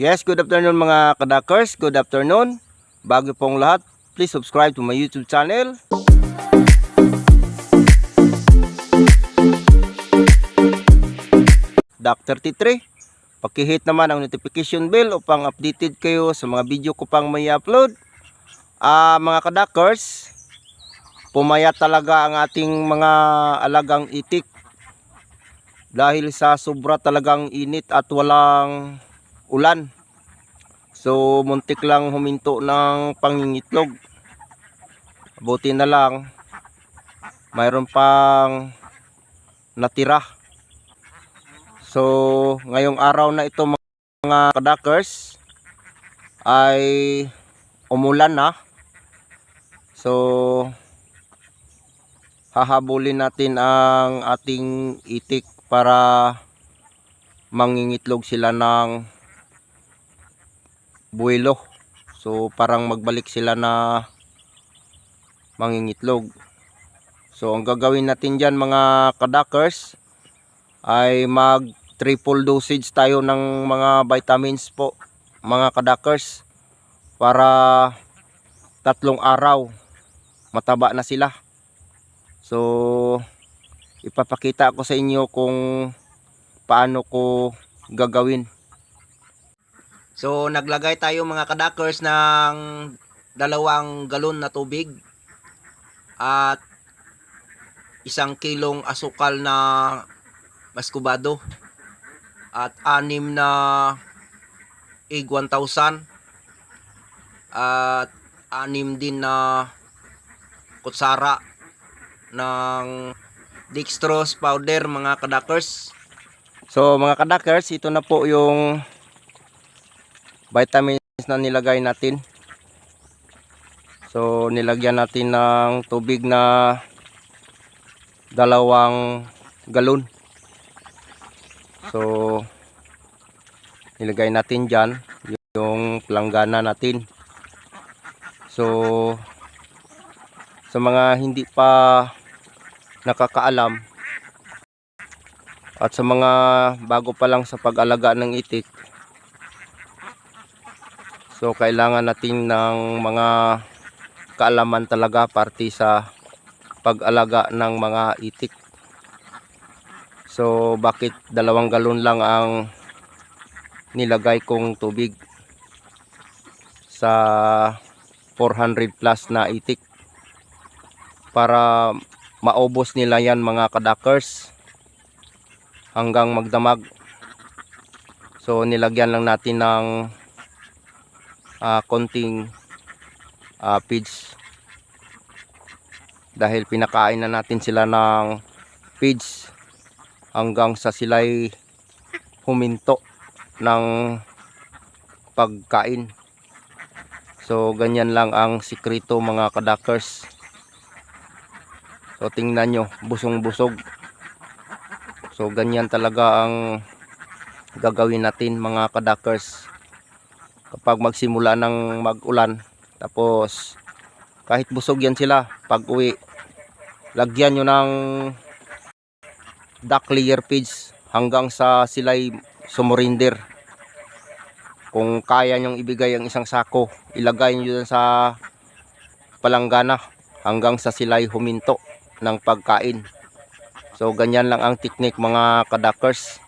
Yes, good afternoon mga kadakers. Good afternoon. Bago pong lahat, please subscribe to my YouTube channel. Dr. T3. Pakihit naman ang notification bell upang updated kayo sa mga video ko pang may upload. Ah, mga kadakers, pumaya talaga ang ating mga alagang itik dahil sa sobra talagang init at walang ulan. So muntik lang huminto ng pangingitlog. Buti na lang mayroon pang natira. So ngayong araw na ito mga kadakers ay umulan na. So hahabulin natin ang ating itik para mangingitlog sila ng buwelo. So parang magbalik sila na mangingitlog. So ang gagawin natin diyan mga kadakers ay mag triple dosage tayo ng mga vitamins po mga kadakers para tatlong araw mataba na sila. So ipapakita ko sa inyo kung paano ko gagawin. So naglagay tayo mga kadakers ng dalawang galon na tubig at isang kilong asukal na maskubado at anim na egg 1000 at anim din na kutsara ng dextrose powder mga kadakers. So mga kadakers, ito na po yung vitamins na nilagay natin. So nilagyan natin ng tubig na dalawang galon. So nilagay natin dyan yung planggana natin. So sa mga hindi pa nakakaalam at sa mga bago pa lang sa pag-alaga ng itik so kailangan natin ng mga kaalaman talaga parte sa pag-alaga ng mga itik. So bakit dalawang galon lang ang nilagay kong tubig sa 400 plus na itik? Para maubos nila yan mga kadakers hanggang magdamag. So nilagyan lang natin ng ah, konting ah, feeds dahil pinakain na natin sila ng feeds hanggang sa sila'y huminto ng pagkain so ganyan lang ang sikreto mga kadakers So tingnan nyo, busong-busog. So ganyan talaga ang gagawin natin mga kadakers. Kapag magsimula ng mag-ulan, tapos kahit busog yan sila, pag uwi, lagyan nyo ng duck layer feeds hanggang sa sila'y sumurinder. Kung kaya nyong ibigay ang isang sako, ilagay nyo sa palanggana hanggang sa sila'y huminto ng pagkain. So ganyan lang ang technique mga kadakers.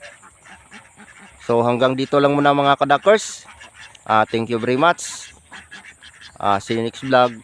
So hanggang dito lang muna mga kadakers. Ah thank you very much. Ah see you next vlog.